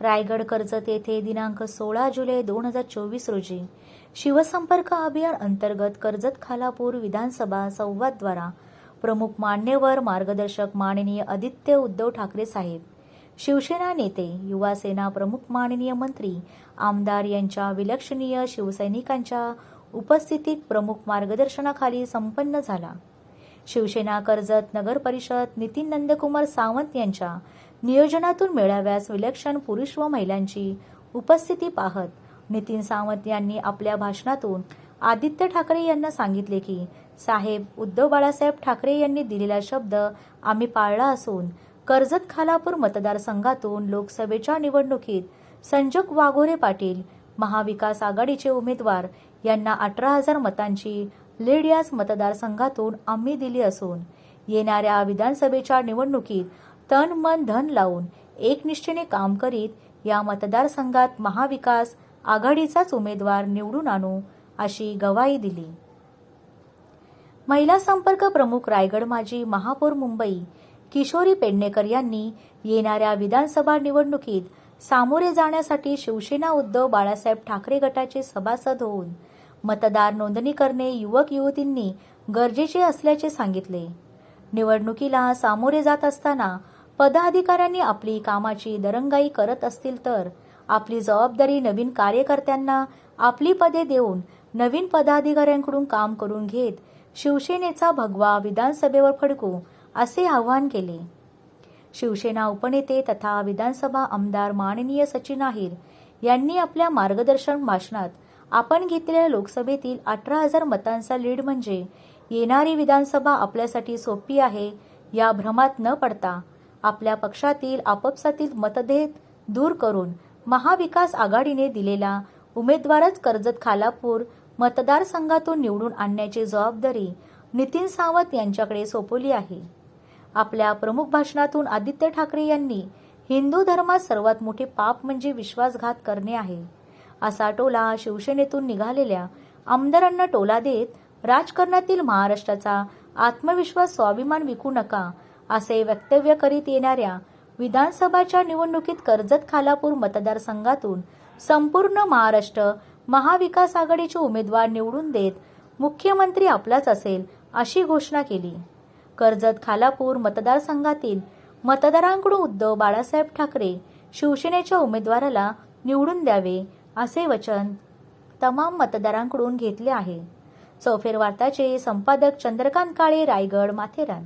रायगड कर्जत येथे दिनांक सोळा जुलै दोन हजार चोवीस रोजी शिवसंपर्क अभियान अंतर्गत कर्जत खालापूर विधानसभा संवादद्वारा प्रमुख मान्यवर मार्गदर्शक माननीय आदित्य उद्धव ठाकरे साहेब शिवसेना नेते युवा सेना प्रमुख माननीय मंत्री आमदार यांच्या विलक्षणीय शिवसैनिकांच्या उपस्थितीत प्रमुख मार्गदर्शनाखाली संपन्न झाला. शिवसेना कर्जत नगर परिषद नितीन नंदकुमार सावंत यांच्या नियोजनातून मेळाव्यास विलक्षण पुरुष व महिलांची उपस्थिती पाहत नितीन सावंत यांनी आपल्या भाषणातून आदित्य ठाकरे यांना सांगितले की साहेब उद्धव बाळासाहेब ठाकरे यांनी दिलेला शब्द आम्ही पाळला असून कर्जत खालापूर मतदारसंघातून लोकसभेच्या निवडणुकीत संजक वाघोरे पाटील महाविकास आघाडीचे उमेदवार यांना अठरा हजार मतांची लीड याच मतदारसंघातून आम्ही दिली असून येणाऱ्या विधानसभेच्या निवडणुकीत तन मन धन लावून एकनिष्ठेने काम करीत या मतदारसंघात महाविकास आघाडीचाच उमेदवार निवडून आणू अशी गवाही दिली. महिला संपर्क प्रमुख रायगड माजी महापौर मुंबई किशोरी पेडणेकर यांनी येणाऱ्या विधानसभा निवडणुकीत सामोरे जाण्यासाठी शिवसेना उद्धव बाळासाहेब ठाकरे गटाचे सभासद होऊन मतदार नोंदणी करणे युवक युवतींनी गरजेचे असल्याचे सांगितले. निवडणुकीला सामोरे जात असताना पदाधिकाऱ्यांनी आपली कामाची दरंगाई करत असतील तर आपली जबाबदारी नवीन कार्यकर्त्यांना आपली पदे देऊन नवीन पदाधिकाऱ्यांकडून काम करून घेत शिवसेनेचा भगवा विधानसभेवर फडकू असे आवाहन केले. शिवसेना उपनेते तथा विधानसभा आमदार माननीय सचिन अहिर यांनी आपल्या मार्गदर्शन भाषणात आपण घेतलेल्या लोकसभेतील अठरा हजार मतांचा लीड म्हणजे येणारी विधानसभा आपल्यासाठी सोपी आहे या भ्रमात न पडता आपल्या पक्षातील आपापसातील मतभेद दूर करून महाविकास आघाडीने दिलेला उमेदवारच कर्जत खालापूर मतदारसंघातून निवडून आणण्याची जबाबदारी नितीन सावंत यांच्याकडे सोपवली आहे. आपल्या प्रमुख भाषणातून आदित्य ठाकरे यांनी हिंदू धर्मात सर्वात मोठे पाप म्हणजे विश्वासघात करणे आहे. असा टोला शिवसेनेतून निघालेल्या आमदारांना टोला देत राजकारणातील महाराष्ट्राचा आत्मविश्वास स्वाभिमान विकू नका असे वक्तव्य करीत येणाऱ्या विधानसभाच्या निवडणुकीत कर्जत खालापूर मतदारसंघातून संपूर्ण महाराष्ट्र महाविकास आघाडीचे उमेदवार निवडून देत मुख्यमंत्री आपलाच असेल अशी घोषणा केली. कर्जत खालापूर मतदारसंघातील मतदारांकडून उद्धव बाळासाहेब ठाकरे शिवसेनेच्या उमेदवाराला निवडून द्यावे असे वचन तमाम मतदारांकडून घेतले आहे. चौफेर वार्ताचे संपादक चंद्रकांत काळे रायगड माथेरान.